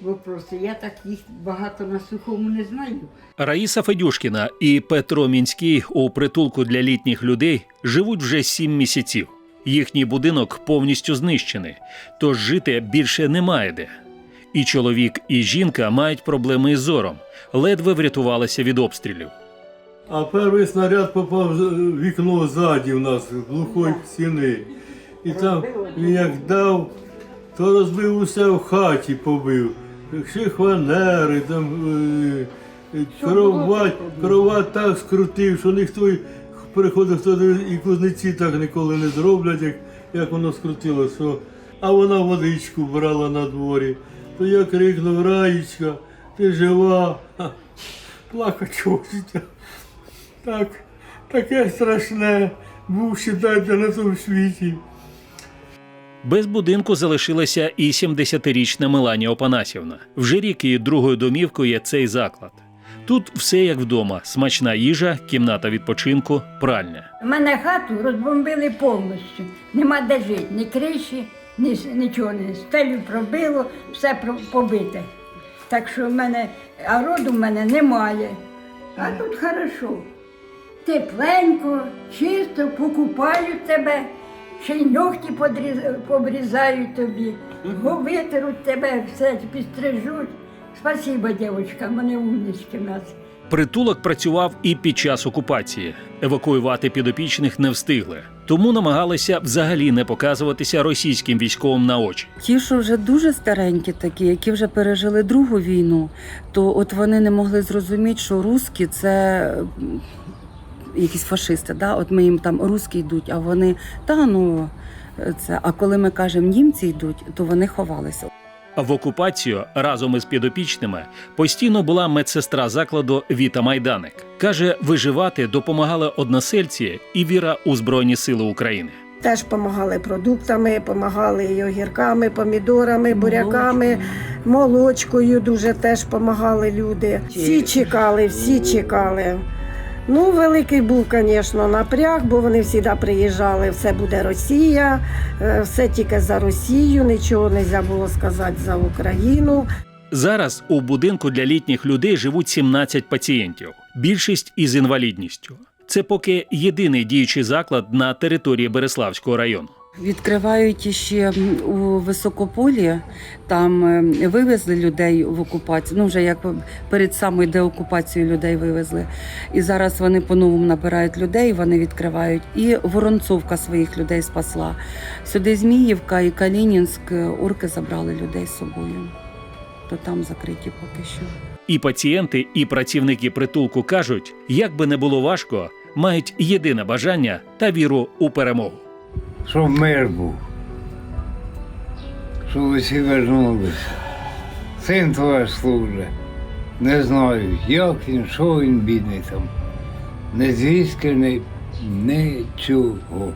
Вопроси. Я так їх багато на сухому не знаю. Раїса Федюшкіна і Петро Мінський у притулку для літніх людей живуть вже сім місяців. Їхній будинок повністю знищений, тож жити більше немає де. І чоловік, і жінка мають проблеми із зором, ледве врятувалися від обстрілів. А перший снаряд попав в вікно ззаді в нас, в глухої стіни. І там він як дав, то розбив усе в хаті побив. Шихванери, там е, е, кровать, кровать так скрутив, що ніхто приходив туди, і кузнеці так ніколи не зроблять, як, як воно скрутило. Що... А вона водичку брала на дворі. То я крикнув, Раїчка, ти жива. Плакать хочеться. Так, таке страшне. Був считайте на тому світі. Без будинку залишилася і 70-річна Меланія Опанасівна. Вже рік її другою домівкою є цей заклад. Тут все як вдома: смачна їжа, кімната відпочинку, пральня. У мене хату розбомбили повністю. Нема де жити, ні криші, ні, нічого не стелю пробило, все побите. Так що в мене, роду в мене немає. А тут хорошо. Тепленько, чисто, покупають тебе, ще й ногті подріз- побрізають тобі, го витеруть тебе, все підстрижуть. Спасибо, дівчатка, вони умнички в нас. Притулок працював і під час окупації. Евакуювати підопічних не встигли, тому намагалися взагалі не показуватися російським військовим на очі. Ті, що вже дуже старенькі, такі, які вже пережили Другу війну, то от вони не могли зрозуміти, що русські це якісь фашисти. Да? От ми їм там русські йдуть, а вони та ну це. А коли ми кажемо німці йдуть, то вони ховалися. В окупацію разом із підопічними постійно була медсестра закладу Віта Майданик. Каже, виживати допомагали односельці і віра у Збройні Сили України. Теж допомагали продуктами, допомагали і огірками, помідорами, буряками, молочкою дуже теж допомагали люди. Всі чекали, всі чекали. Ну, великий був, звісно, напряг, бо вони завжди приїжджали, все буде Росія, е, все тільки за Росію, нічого не можна було сказати за Україну. Зараз у будинку для літніх людей живуть 17 пацієнтів, більшість із інвалідністю. Це поки єдиний діючий заклад на території Береславського району. Відкривають ще у високополі, там е, вивезли людей в окупацію. Ну вже як перед самою деокупацією людей вивезли. І зараз вони по-новому набирають людей, вони відкривають. І Воронцовка своїх людей спасла. Сюди Зміївка і Калінінськ е, орки забрали людей з собою. То там закриті поки що. І пацієнти, і працівники притулку кажуть, як би не було важко, мають єдине бажання та віру у перемогу. Щоб мир був. Щоб усі вернулися. Син твій служить. Не знаю, як він, що він бідний там. Не звістки, нічого.